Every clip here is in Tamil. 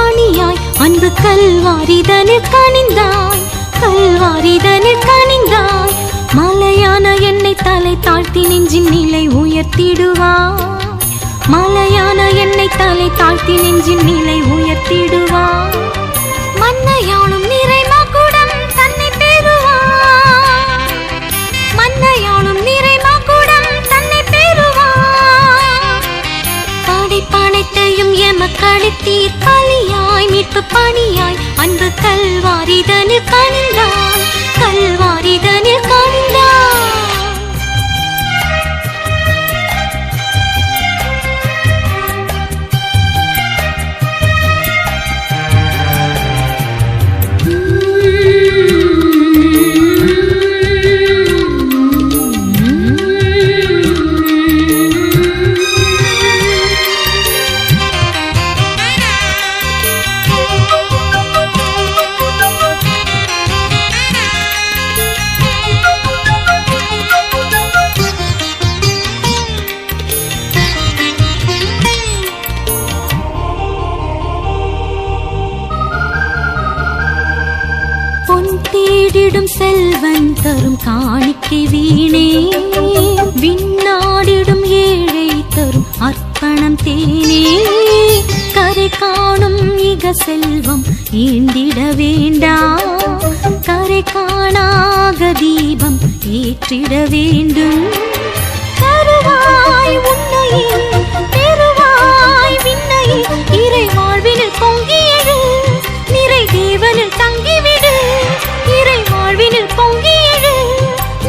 பணியாய் அன்பு கல்வாரிதனில் கனிந்தாய் கல்வாரிதனில் கனிந்தாய். மலையான என்னை தலை தாழ்த்தி நெஞ்சின் நிலை உயர்த்திடுவாய். மலையான என்னை தலை தாழ்த்தி நெஞ்சின் நிலை உயர்த்திடுவாய். மன்னையாளும் நிறை மகுடம் தன்னை பெறுவாய். மன்னையாளும் நிறை மகுடம் தன்னை பெறுவாய். படைப்பனைத்தையும் எமக்களித்தீர் பலியாய் பணியாய் அன்பு கல்வாரிதனில் கண்டான் கல்வாரிதனில் கண்டான் தேனே கரை காணும் மிக செல்வம் ஈண்டிட வேண்டாம் கரை காணாக தீபம் ஏற்றிட வேண்டும். கருவாய் உன்னையே பெருவாய் விண்ணையே இறை வாழ்வினில் பொங்கி எழு நிறை தேவனில் தங்கிவிடு. இறை வாழ்வினில் பொங்கி எழு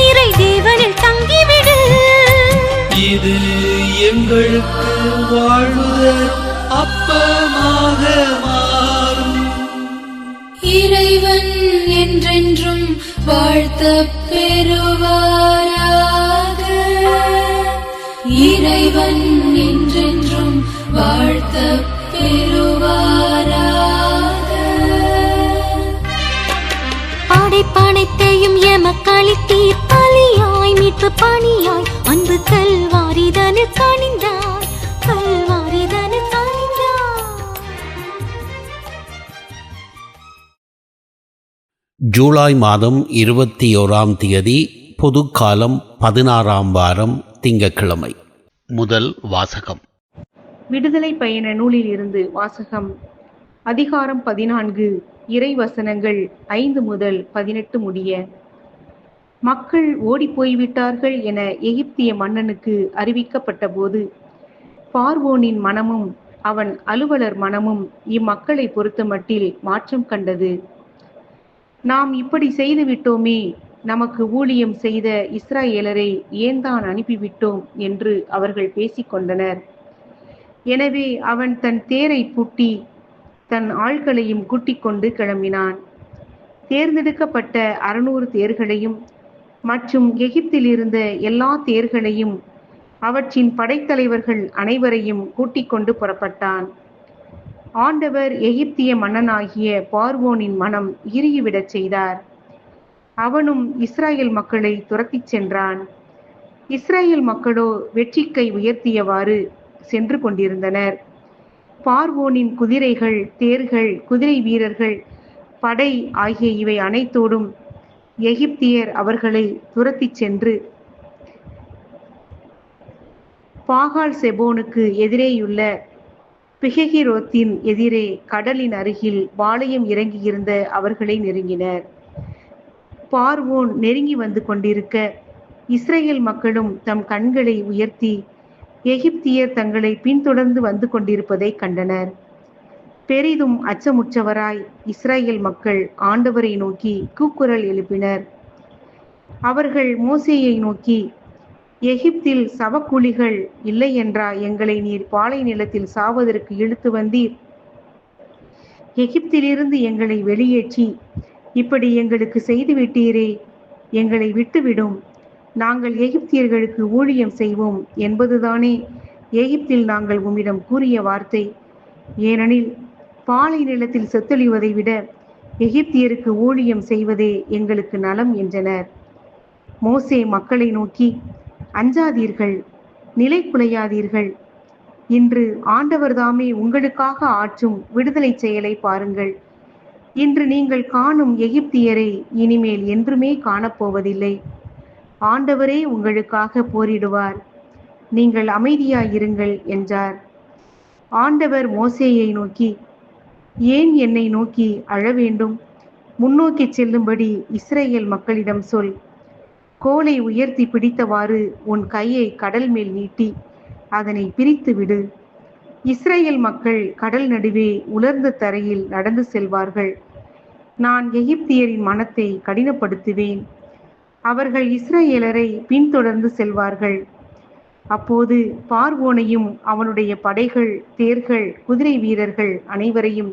நிறை தேவனில் தங்கிவிடு. இது எங்களுக்கு வாழ்வுதரும் அப்பமாக மாறும். இறைவன் என்றென்றும் வாழ்த்த பெறுவாராக. இறைவன் என்றென்றும் வாழ்த்த பெறுவாராக. படைப்பனைத்தையும் எமக்களித்தீர் பலியாய் மீட்பு பணியாய் அன்பு கல்வாரிதனில் கனிந்தாய் ஜூலை மாதம் இருபத்தி ஓராம் தேதி பொதுக்காலம் பதினாறாம் வாரம் திங்கட்கிழமை. முதல் வாசகம். விடுதலை பயண நூலில் இருந்து வாசகம். அதிகாரம் பதினான்கு இறை வசனங்கள் ஐந்து முதல் பதினெட்டு முடிய. மக்கள் ஓடி போய்விட்டார்கள் என எகிப்திய மன்னனுக்கு அறிவிக்கப்பட்ட போது பார்வோனின் மனமும் அவன் அலுவலர் மனமும் இம்மக்களை பொறுத்தமட்டில் மாற்றம் கண்டது. நாம் இப்படி செய்து விட்டோமே நமக்கு ஊழியம் செய்த இஸ்ராயேலரை ஏன் தான் அனுப்பிவிட்டோம் என்று அவர்கள் பேசிக்கொண்டனர். எனவே அவன் தன் தேரை பூட்டி தன் ஆள்களையும் கூட்டிக் கொண்டு கிளம்பினான். தேர்ந்தெடுக்கப்பட்ட அறுநூறு தேர்களையும் மற்றும் எகிப்தில் இருந்த எல்லா தேர்களையும் அவற்றின் படைத்தலைவர்கள் அனைவரையும் கூட்டிக் கொண்டு புறப்பட்டான். ஆண்டவர் எகிப்திய மன்னனாகிய பார்வோனின் மனம் இறுகிவிடச் செய்தார். அவனும் இஸ்ராயேல் மக்களை துரத்திச் சென்றான். இஸ்ராயேல் மக்களோ வெற்றிக்கை உயர்த்தியவாறு சென்று கொண்டிருந்தனர். பார்வோனின் குதிரைகள் தேர்கள் குதிரை வீரர்கள் படை ஆகிய இவை அனைத்தோடும் எகிப்தியர் அவர்களை துரத்திச் சென்று பாகால் செபோனுக்கு எதிரேயுள்ள பிககிரோத்தின் எதிரே கடலின் அருகில் பாளையம் இறங்கியிருந்த அவர்களை நெருங்கினர். பார்வோன் நெருங்கி வந்து கொண்டிருக்க இஸ்ரேல் மக்களும் தம் கண்களை உயர்த்தி எகிப்தியர் தங்களை பின்தொடர்ந்து வந்து கொண்டிருப்பதை கண்டனர். பெரிதும் அச்சமுற்றவராய் இஸ்ரேல் மக்கள் ஆண்டவரை நோக்கி கூக்குரல் எழுப்பினர். அவர்கள் மோசேயை நோக்கி எகிப்தில் சவக்குழிகள் இல்லை என்றா எங்களை நீர் பாலை நிலத்தில் சாவதற்கு இழுத்து வந்தீர். எகிப்திலிருந்து எங்களை வெளியேற்றி. இப்படி எங்களுக்கு செய்து விட்டீரே எங்களை விட்டுவிடும். நாங்கள் எகிப்தியர்களுக்கு ஊழியம் செய்வோம் என்பதுதானே. எகிப்தில் நாங்கள் உம்மிடம் கூறிய வார்த்தை. ஏனெனில் பாலை நிலத்தில் செத்தொழிவதை விட எகிப்தியருக்கு ஊழியம் செய்வதே எங்களுக்கு நலம் என்றனர். மோசே மக்களை நோக்கி அஞ்சாதீர்கள் நிலை குலையாதீர்கள் இன்று ஆண்டவர் தாமே உங்களுக்காக ஆற்றும் விடுதலை செயலை பாருங்கள். இன்று நீங்கள் காணும் எகிப்தியரை இனிமேல் என்றுமே காணப்போவதில்லை. ஆண்டவரே உங்களுக்காக போரிடுவார். நீங்கள் அமைதியாயிருங்கள் என்றார். ஆண்டவர் மோசேயை நோக்கி ஏன் என்னை நோக்கி அழ வேண்டும்? முன்னோக்கி செல்லும்படி இஸ்ரேல் மக்களிடம் சொல். கோலை உயர்த்தி பிடித்தவாறு உன் கையை கடல் மேல் நீட்டி அதனை பிரித்து விடு. இஸ்ரேல் மக்கள் கடல் நடுவே உலர்ந்த தரையில் நடந்து செல்வார்கள். நான் எகிப்தியரின் மனத்தை கடினப்படுத்துவேன். அவர்கள் இஸ்ரேலரை பின்தொடர்ந்து செல்வார்கள். அப்போது பார்வோனையும் அவனுடைய படைகள் தேர்கள் குதிரை வீரர்கள் அனைவரையும்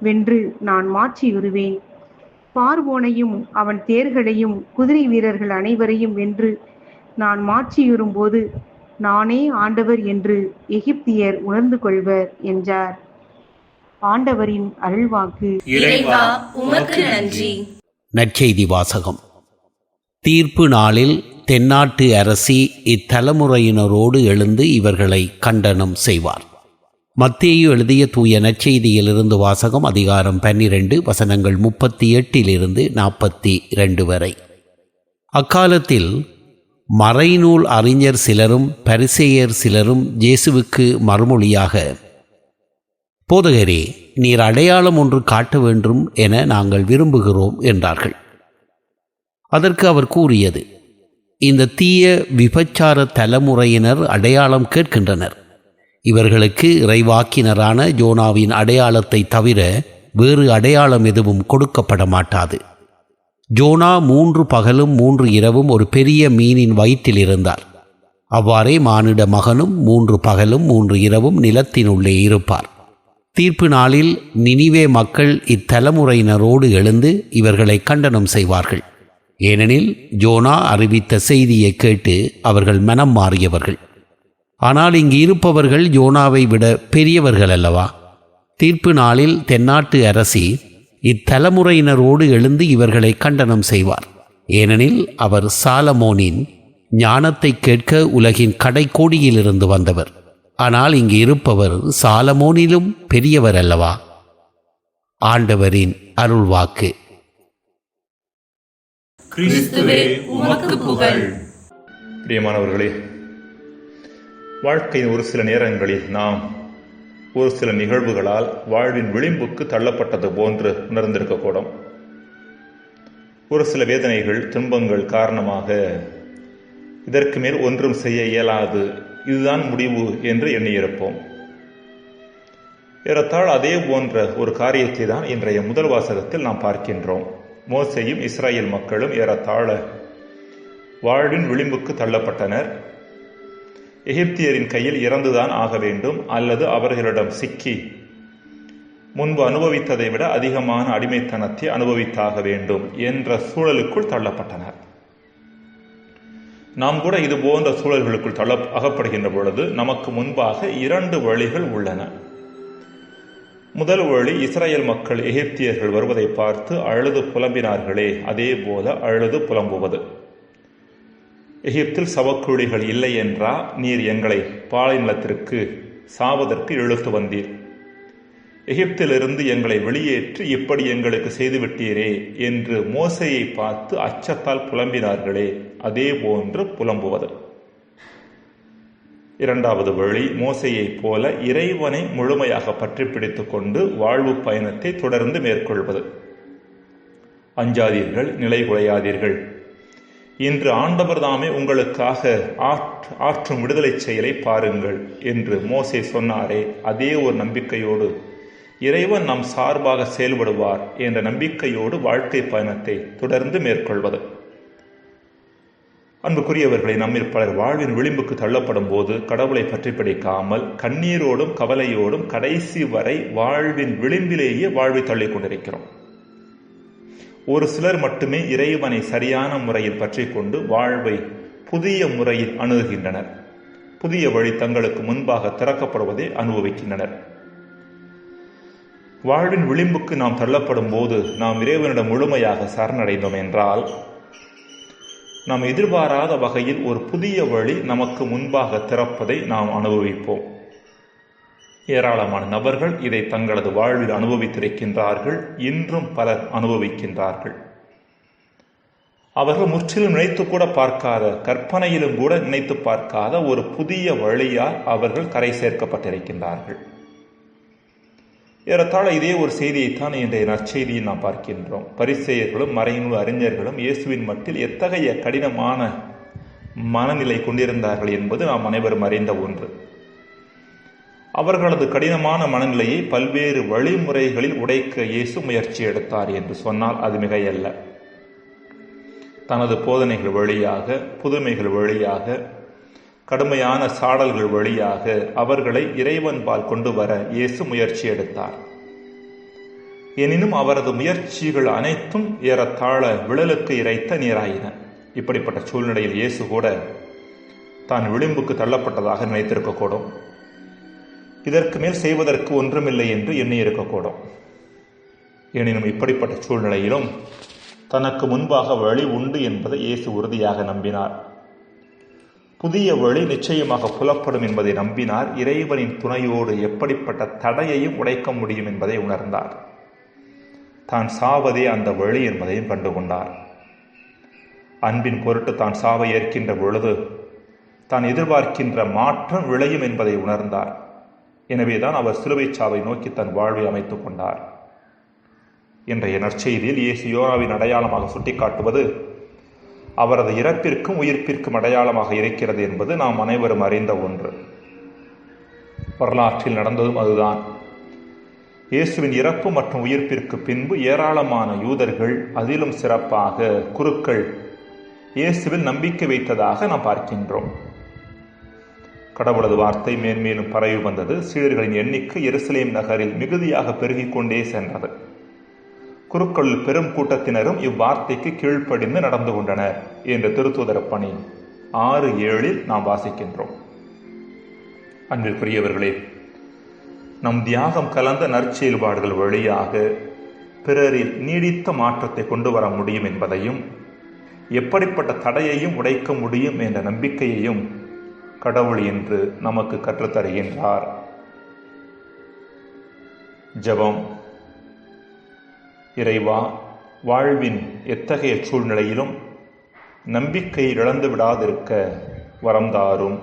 வென்று நான் மாற்றியுறுவேன். பார்வோனையும் அவன் தேர்களையும் குதிரை வீரர்கள் அனைவரையும் வென்று நான் மாற்றியுறும்போது நானே ஆண்டவர் என்று எகிப்தியர் உணர்ந்து கொள்வர் என்றார். ஆண்டவரின் அருள்வாக்கு. இறைவா உமக்கு நன்றி. நற்செய்தி வாசகம். தீர்ப்பு நாளில் தென்னாட்டு அரசி இத்தலைமுறையினரோடு எழுந்து இவர்களை கண்டனம் செய்வார். மத்தேயு எழுதிய தூய நற்செய்தியிலிருந்து வாசகம் அதிகாரம் பன்னிரண்டு வசனங்கள் முப்பத்தி எட்டிலிருந்து நாற்பத்தி இரண்டு வரை. அக்காலத்தில் மறைநூல் அறிஞர் சிலரும் பரிசேயர் சிலரும் இயேசுவுக்கு மறுமொழியாக போதகரே நீர் அடையாளம் ஒன்று காட்ட வேண்டும் என நாங்கள் விரும்புகிறோம் என்றார்கள். அதற்கு அவர் கூறியது இந்த தீய விபச்சார தலைமுறையினர் அடையாளம் கேட்கின்றனர். இவர்களுக்கு இறைவாக்கினரான ஜோனாவின் அடையாளத்தை தவிர வேறு அடையாளம் எதுவும் கொடுக்கப்பட மாட்டாது ஜோனா மூன்று பகலும் மூன்று இரவும் ஒரு பெரிய மீனின் வயிற்றில் இருந்தார். அவ்வாறே மானிட மகனும் மூன்று பகலும் மூன்று இரவும் நிலத்தினுள்ளே இருப்பார். தீர்ப்பு நாளில் நினிவே மக்கள் இத்தலைமுறையினரோடு எழுந்து இவர்களை கண்டனம் செய்வார்கள். ஏனெனில் ஜோனா அறிவித்த செய்தியை கேட்டு அவர்கள் மனம் மாறியவர்கள். ஆனால் இங்கு இருப்பவர்கள் ஜோனாவை விட பெரியவர்கள் அல்லவா? தீர்ப்பு நாளில் தென்னாட்டு அரசி இத்தலைமுறையினரோடு எழுந்து இவர்களை கண்டனம் செய்வார். ஏனெனில் அவர் சாலமோனின் ஞானத்தை கேட்க உலகின் கடைக்கோடியிலிருந்து வந்தவர். ஆனால் இங்கு இருப்பவர் சாலமோனிலும் பெரியவர் அல்லவா? ஆண்டவரின் அருள்வாக்கு. கிறிஸ்துவே உமக்கு புகழ். பிரியமானவர்களே வாழ்க்கையின் ஒரு சில நேரங்களில் நாம் ஒரு சில நிகழ்வுகளால் வாழ்வின் விளிம்புக்கு தள்ளப்பட்டது போன்று உணர்ந்திருக்கக்கூடும். ஒரு சில வேதனைகள் துன்பங்கள் காரணமாக இதற்கு மேல் ஒன்றும் செய்ய இயலாது. இதுதான் முடிவு என்று எண்ணியிருப்போம். ஏறத்தாழ் அதே போன்ற ஒரு காரியத்தை தான் இன்றைய முதல் வாசகத்தில் நாம் பார்க்கின்றோம். மோசையும் இஸ்ரேல் மக்களும் ஏறத்தாழ வாழ்வின் விளிம்புக்கு தள்ளப்பட்டனர். எகிப்தியரின் கையில் இறந்துதான் ஆக வேண்டும் அல்லது அவர்களிடம் சிக்கி முன்பு அனுபவித்ததை விட அதிகமான அடிமைத்தனத்தை அனுபவித்தாக வேண்டும் என்ற சூழலுக்குள் தள்ளப்பட்டனர். நாம் கூட இது போன்ற சூழல்களுக்குள் தள்ள அகப்படுகின்ற பொழுது நமக்கு முன்பாக இரண்டு வழிகள் உள்ளன. முதல் வழி இஸ்ரேல் மக்கள் எகிப்தியர்கள் வருவதை பார்த்து அழுது புலம்பினார்களே அதே போல அழுது புலம்புவது. எகிப்தில் சவக்குழிகள் இல்லை என்றா நீர் எங்களை பாலைநிலத்திற்கு சாவதற்கு இழுத்து வந்தீர். எகிப்திலிருந்து எங்களை வெளியேற்றி இப்படி எங்களுக்கு செய்துவிட்டீரே என்று மோசையை பார்த்து அச்சத்தால் புலம்பினார்களே அதே போன்று புலம்புவது. இரண்டாவது வழி மோசையைப் போல இறைவனை முழுமையாக பற்றி பிடித்துக்கொண்டு வாழ்வு பயணத்தை தொடர்ந்து மேற்கொள்வது. அஞ்சாதீர்கள் நிலை குலையாதீர்கள். இன்று ஆண்டவர் தாமே உங்களுக்காக ஆற்றும் விடுதலை செயலை பாருங்கள் என்று மோசே சொன்னாரே. அதே ஒரு நம்பிக்கையோடு இறைவன் நம் சார்பாக செயல்படுவார் என்ற நம்பிக்கையோடு வாழ்க்கை பயணத்தை தொடர்ந்து மேற்கொள்வது. அன்புக்குரியவர்களை நம்மில் பலர் வாழ்வின் விளிம்புக்கு தள்ளப்படும் போது கடவுளை பற்றி பிடிக்காமல் கண்ணீரோடும் கவலையோடும் கடைசி வரை வாழ்வின் விளிம்பிலேயே வாழ்வை தள்ளிக் கொண்டிருக்கிறோம். ஒரு சிலர் மட்டுமே இறைவனை சரியான முறையில் பற்றி கொண்டு வாழ்வை புதிய முறையில் அணுகுகின்றனர். புதிய வழி தங்களுக்கு முன்பாக திறக்கப்படுவதை அனுபவிக்கின்றனர். வாழ்வின் விளிம்புக்கு நாம் தள்ளப்படும் போது நாம் இறைவனிடம் முழுமையாக சரணடைந்தோம் என்றால் நாம் எதிர்பாராத வகையில் ஒரு புதிய வழி நமக்கு முன்பாக திறப்பதை நாம் அனுபவிப்போம். ஏராளமான நபர்கள் இதை தங்களது வாழ்வில் அனுபவித்திருக்கின்றார்கள். இன்றும் பலர் அனுபவிக்கின்றார்கள். அவர்கள் முற்றிலும் நினைத்து கூட பார்க்காத கற்பனையிலும் கூட நினைத்து பார்க்காத ஒரு புதிய வழியால் அவர்கள் கரை சேர்க்கப்பட்டிருக்கின்றார்கள். ஏறத்தாழ இதே ஒரு செய்தியைத்தான் இன்றைய நற்செய்தியில் நாம் பார்க்கின்றோம். பரிசெயர்களும் மறைநூல் அறிஞர்களும் இயேசுவின் மட்டில் எத்தகைய கடினமான மனநிலை கொண்டிருந்தார்கள் என்பது நாம் அனைவரும் அறிந்த ஒன்று. அவர்களது கடினமான மனநிலையை பல்வேறு வழிமுறைகளில் உடைக்க இயேசு முயற்சி எடுத்தார் என்று சொன்னால் அது மிகையல்ல. தனது போதனைகள் வழியாக புதுமைகள் வழியாக கடுமையான சாடல்கள் வழியாக அவர்களை இறைவன்பால் கொண்டு வர இயேசு முயற்சி எடுத்தார். எனினும் அவரது முயற்சிகள் அனைத்தும் ஏறத்தாழ விழலுக்கு இறைத்த நீராயின. இப்படிப்பட்ட சூழ்நிலையில் இயேசு கூட தான் விளிம்புக்கு தள்ளப்பட்டதாக நினைத்திருக்கக்கூடும். இதற்கு மேல் செய்வதற்கு ஒன்றுமில்லை என்று எண்ணி இருக்கக்கூடும் எனினும் இப்படிப்பட்ட சூழ்நிலையிலும் தனக்கு முன்பாக வழி உண்டு என்பதை இயேசு உறுதியாக நம்பினார். புதிய வழி நிச்சயமாக புலப்படும் என்பதை நம்பினார். இறைவனின் துணையோடு எப்படிப்பட்ட தடையையும் உடைக்க முடியும் என்பதை உணர்ந்தார். தான் சாவதே அந்த வழி என்பதையும் கண்டுகொண்டார். அன்பின் பொருட்டு தான் சாவை ஏற்கின்ற பொழுது தான் எதிர்பார்க்கின்ற மாற்றம் விளையும் என்பதை உணர்ந்தார். எனவேதான் அவர் சிலுவை சாவை நோக்கி தன் வாழ்வை அமைத்துக் கொண்டார். இன்றைய நற்செய்தியில் இயேசு யோனாவின் அடையாளமாக சுட்டிக்காட்டுவது அவரது இறப்பிற்கும் உயிர்ப்பிற்கும் அடையாளமாக இருக்கிறது என்பது நாம் அனைவரும் அறிந்த ஒன்று. வரலாற்றில் நடந்ததும் அதுதான். இயேசுவின் இறப்பு மற்றும் உயிர்ப்பிற்கு பின்பு ஏராளமான யூதர்கள் அதிலும் சிறப்பாக குருக்கள் இயேசுவில் நம்பிக்கை வைத்ததாக நாம் பார்க்கின்றோம். கடவுளது வார்த்தை மேன்மேலும் பரவி வந்தது. சீடர்களின் எண்ணிக்கை எருசலேம் நகரில் மிகுதியாக பெருகிக் கொண்டே சென்றது. குருக்களில் பெரும் கூட்டத்தினரும் இவ்வார்த்தைக்கு கீழ்ப்படிந்து நடந்து கொண்டனர் என்ற திருத்தூதர பணி ஆறு ஏழில் நாம் வாசிக்கின்றோம். அன்பிற்குரியவர்களே நம் தியாகம் கலந்த நற்செயல்பாடுகள் வழியாக பிறரில் நீடித்த மாற்றத்தை கொண்டு வர முடியும் என்பதையும் எப்படிப்பட்ட தடையையும் உடைக்க முடியும் என்ற நம்பிக்கையையும் கடவுள் என்று நமக்கு கற்றுத்தருகின்றார். ஜெபம். இறைவா வாழ்வின் எத்தகைய சூழ்நிலையிலும் நம்பிக்கை இழந்து விடாதிருக்க வரம் தாரும்.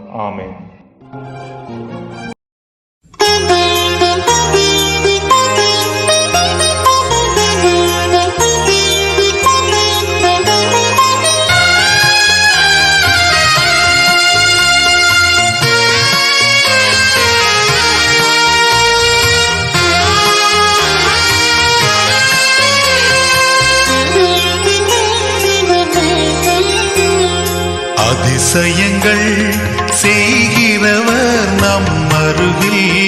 அருகில்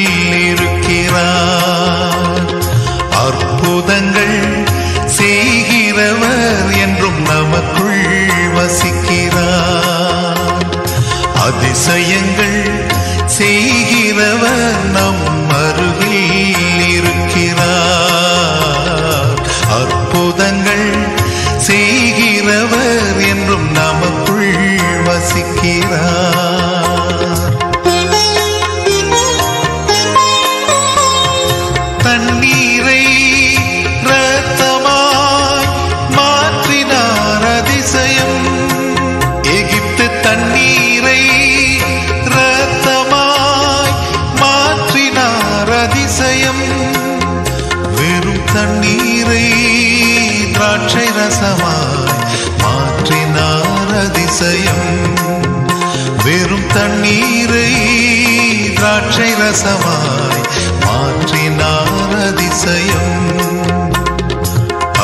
திராட்சை ரசமாய் மாற்றினார் அதிசயம்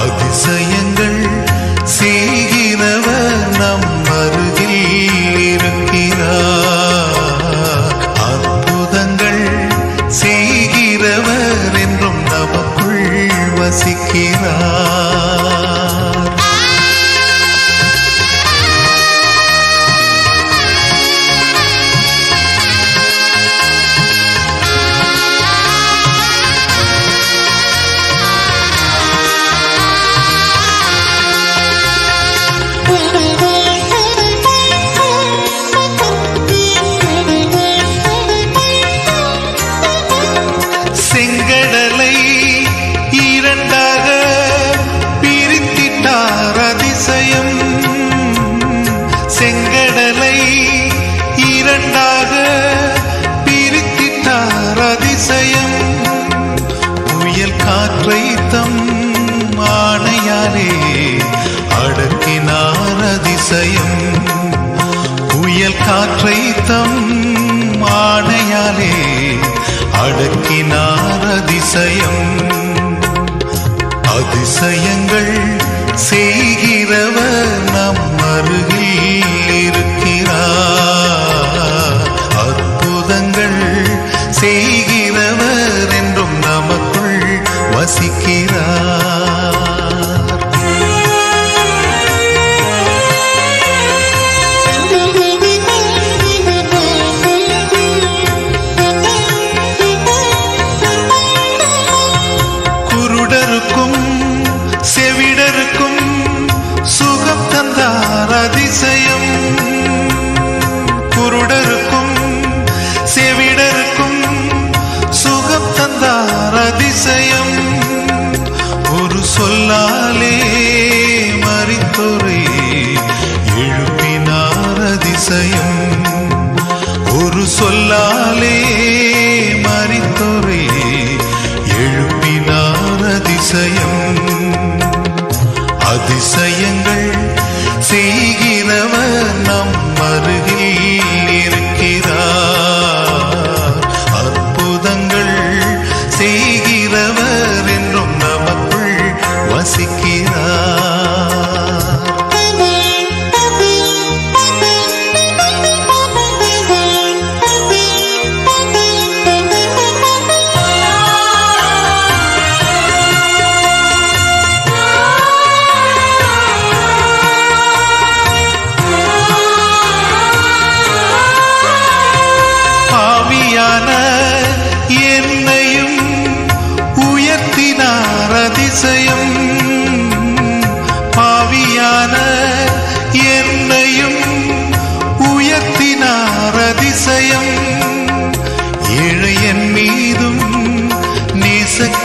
அதிசயங்கள் செய்கிறவர் நம் அருகில் இருக்கிறார். அற்புதங்கள் செய்கிறவர் என்றும் நமக்குள் வசிக்கிறார்.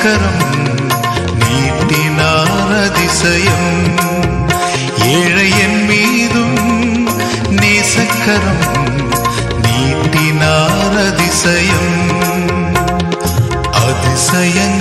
கரம் நீட்டினார் அதிசயம். ஏழையன் மீதும் நேசக்கரம் நீட்டினார் அதிசயம். அதிசயங்கள்